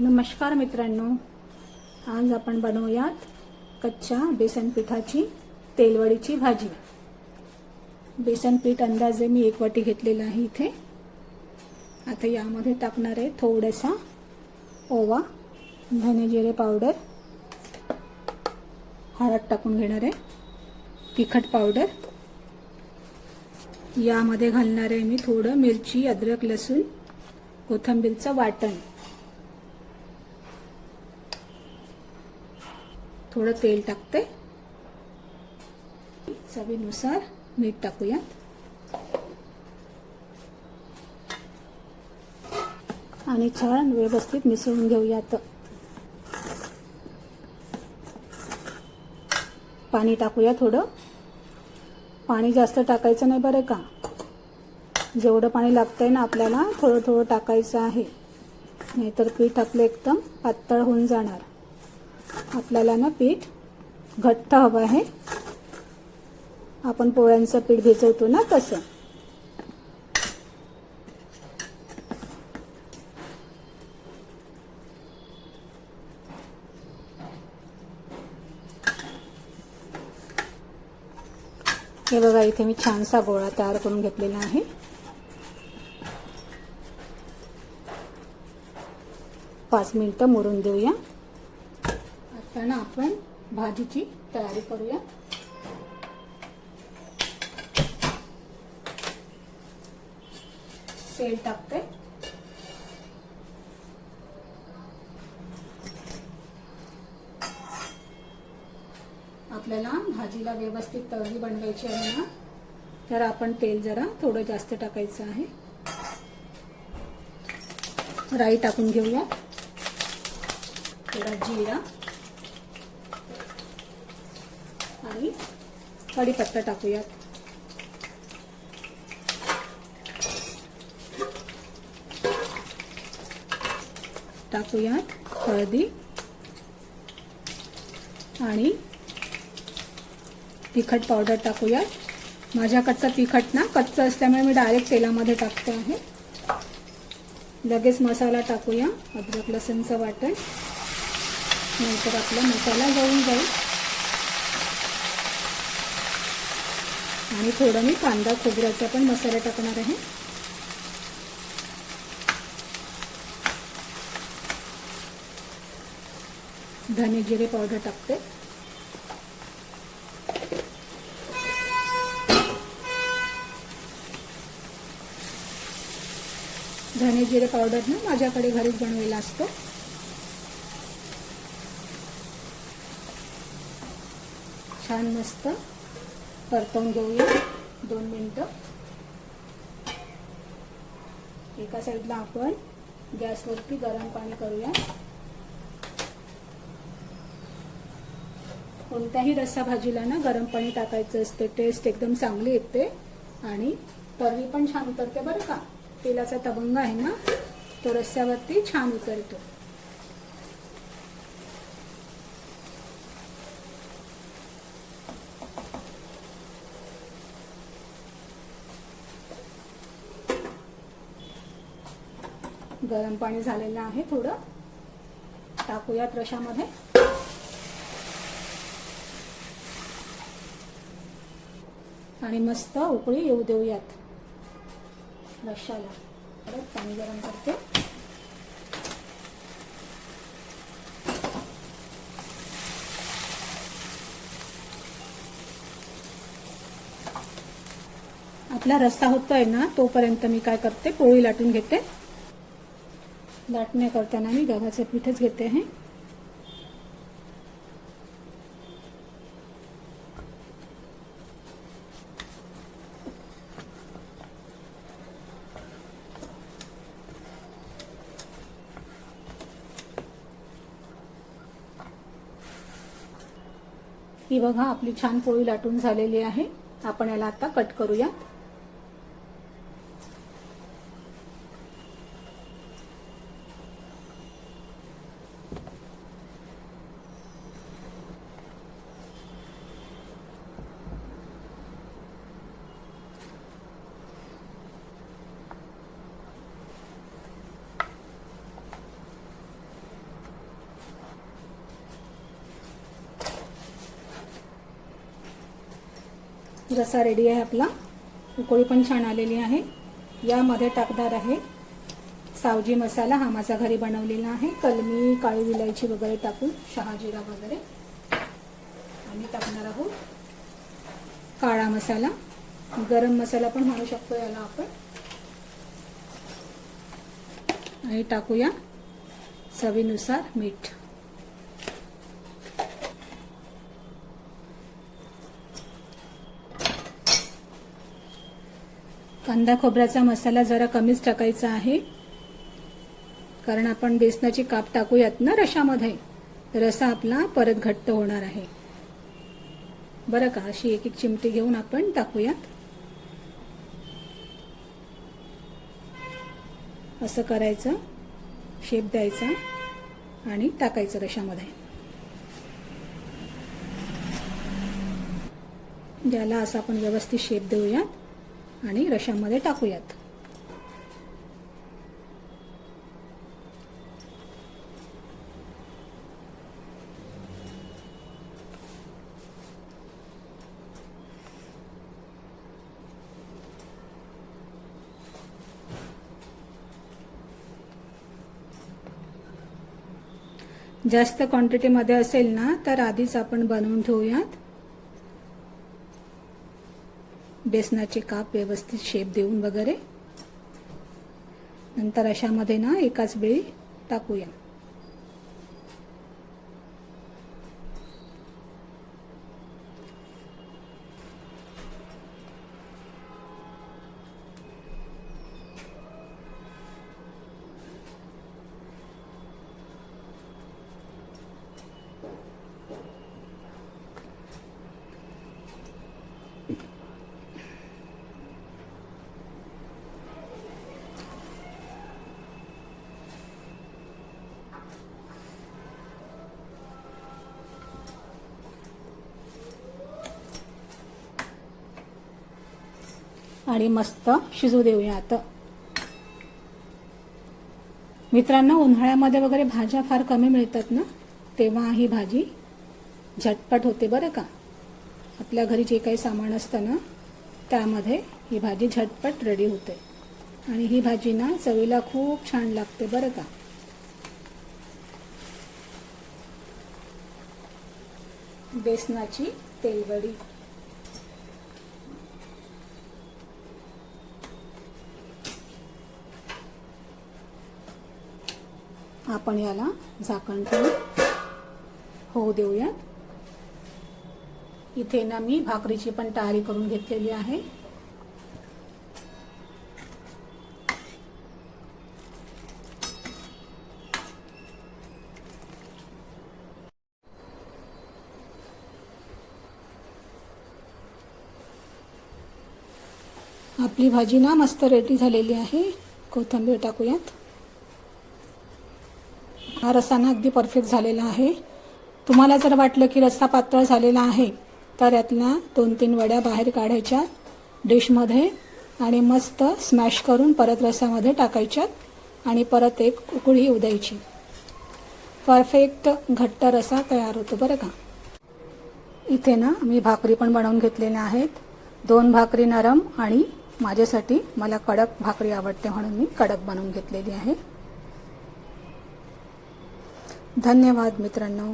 नमस्कार मित्रांनो. आज आपण बनवूयात कच्च्या बेसन पिठाची तेलवडीची भाजी. बेसन पीठ अंदाजे मी एक वाटी घेतलेलं आहे इथे. आता यामध्ये टाकणार आहे थोडासा ओवा धने जिरे पावडर हळद टाकून घेणार आहे तिखट पावडर. यामध्ये घालणार आहे मी थोडं मिरची अद्रक लसूण कोथिंबीरचं वाटण. थोडं तेल टाकते. चवीनुसार मीठ टाकूयात. आणि छान व्यवस्थित मिसळून घेऊयात. पाणी टाकूया थोडं. पाणी जास्त टाकायचं नाही बरं का? जेवढं पाणी लागतंय ना आपल्याला थोडं थोडं टाकायचं आहे. नाहीतर पीठ आपलं एकदम पातळ होऊन जाणार. आपल्याला ना पीठ घट्ट हवं आहे. आपण पोळ्यांचं पीठ भिजवतो ना तसं. हे बघा इथे मी छानसा गोळा तयार करून घेतलेला आहे. पाच मिनिटं मुरून देऊया. आता आपण भाजीची तयारी करूया. तेल टाकते. आपल्याला भाजीला व्यवस्थित तळी बनवायची आहे ना तर आपण तेल जरा थोडं जास्त टाकायचं आहे. राई टाकून घेऊया. थोडा जिरा. आणि कढीपत्ता टाकूयात. टाकूयात हळदी आणि तिखट पावडर टाकूयात. माझ्याकडचं तिखट ना कच्चं असल्यामुळे मी डायरेक्ट तेलामध्ये टाकते आहे. लगेच मसाला टाकूया. अद्रक लसूणचं वाटण. नंतर आपला मसाला जळून जाईल. आणि थोडं मी कांदा खोबऱ्याचा पण मसाला टाकणार आहे. धने जिरे पावडर टाकते. धने जिरे पावडर ना माझ्याकडे घरीच बनवलेला असतो. छान मस्त परतवून घेऊया. दोन मिनटं. एका साईडला आपण गॅसवरती गरम पाणी करूया. कोणत्याही रस्सा भाजीला ना गरम पाणी टाकायचं असते. टेस्ट एकदम चांगली येते. आणि तर्री पण छान उतरते बरं का? तेलाचा तबंग आहे ना? तो रस्स्यावरती छान उतरतो. गरम पाणी झालेलं आहे थोडं. टाकूयात रशामध्ये. आणि मस्त उकळी येऊ देऊयात. रशाला. परत पाणी गरम करते. आपला रस्ता होतोय ना तोपर्यंत मी काय करते पोळी लाटून घेते. लाटण्या करताना मी गव्हाचं पीठच घेते आहे ही बघा आपली छान पोळी लाटून झालेली आहे. आपण याला आता कट करूया रसा रेडी आहे आपला. उकळी पण छान आलेली आहे. यामध्ये टाकणार आहे सावजी मसाला. हा माझा घरी बनवलेला आहे. कलमी काळी विलायची वगैरे टाकून शहाजिरा वगैरे. आम्ही टाकणार आहोत काळा मसाला. गरम मसाला पण म्हणू शकतो याला आपण. आणि टाकूया चवीनुसार मीठ. कांदा खोबऱ्याचा मसाला जरा कमीच टाकायचा आहे. कारण आपण बेसनाची काप टाकूयात ना रशामध्ये. रसा आपला परत घट्ट होणार आहे. बरं का अशी एक एक चिमटी घेऊन आपण टाकूयात. असं करायचं शेप द्यायचा आणि टाकायचं रशामध्ये. ज्याला असं आपण व्यवस्थित शेप देऊयात. आणि रशामध्ये टाकूयात. जास्त क्वांटिटीमध्ये असेल ना तर आधीच आपण बनवून ठेवूयात. बेसनाचे काप व्यवस्थित शेप देऊन वगैरे. नंतर अशामध्ये ना एकाच वेळी टाकूया. आणि मस्त शिजू देऊया आता. मित्रांनो उन्हाळ्यामध्ये वगैरे भाज्या फार कमी मिळतात ना तेव्हा ही भाजी झटपट होते बरं का? आपल्या घरी जे काही सामान असतं ना त्यामध्ये ही भाजी झटपट रेडी होते. आणि ही भाजी ना चवीला खूप छान लागते बरं का? बेसनाची तेलवडी. आपण याला झाकण ठेवून होऊ देऊयात. इथे ना मी भाकरीची पण तयारी करून घेतलेली आहे. आपली भाजी ना मस्त रेडी झालेली आहे. कोथिंबीर टाकूयात. हा रसाना अगदी परफेक्ट झालेला आहे. तुम्हाला जर वाटलं की रस्सा पातळ झालेला आहे तर यातल्या दोन तीन वड्या बाहेर काढायच्या डिशमध्ये आणि मस्त स्मॅश करून परत रस्सामध्ये टाकायच्यात आणि परत एक उकळी येऊ परफेक्ट घट्ट रसा तयार होतो बरं का. इथे ना मी भाकरी पण बनवून घेतलेल्या आहेत. दोन भाकरी नरम आणि माझ्यासाठी मला कडक भाकरी आवडते म्हणून मी कडक बनवून घेतलेली आहे. धन्यवाद मित्रांनो.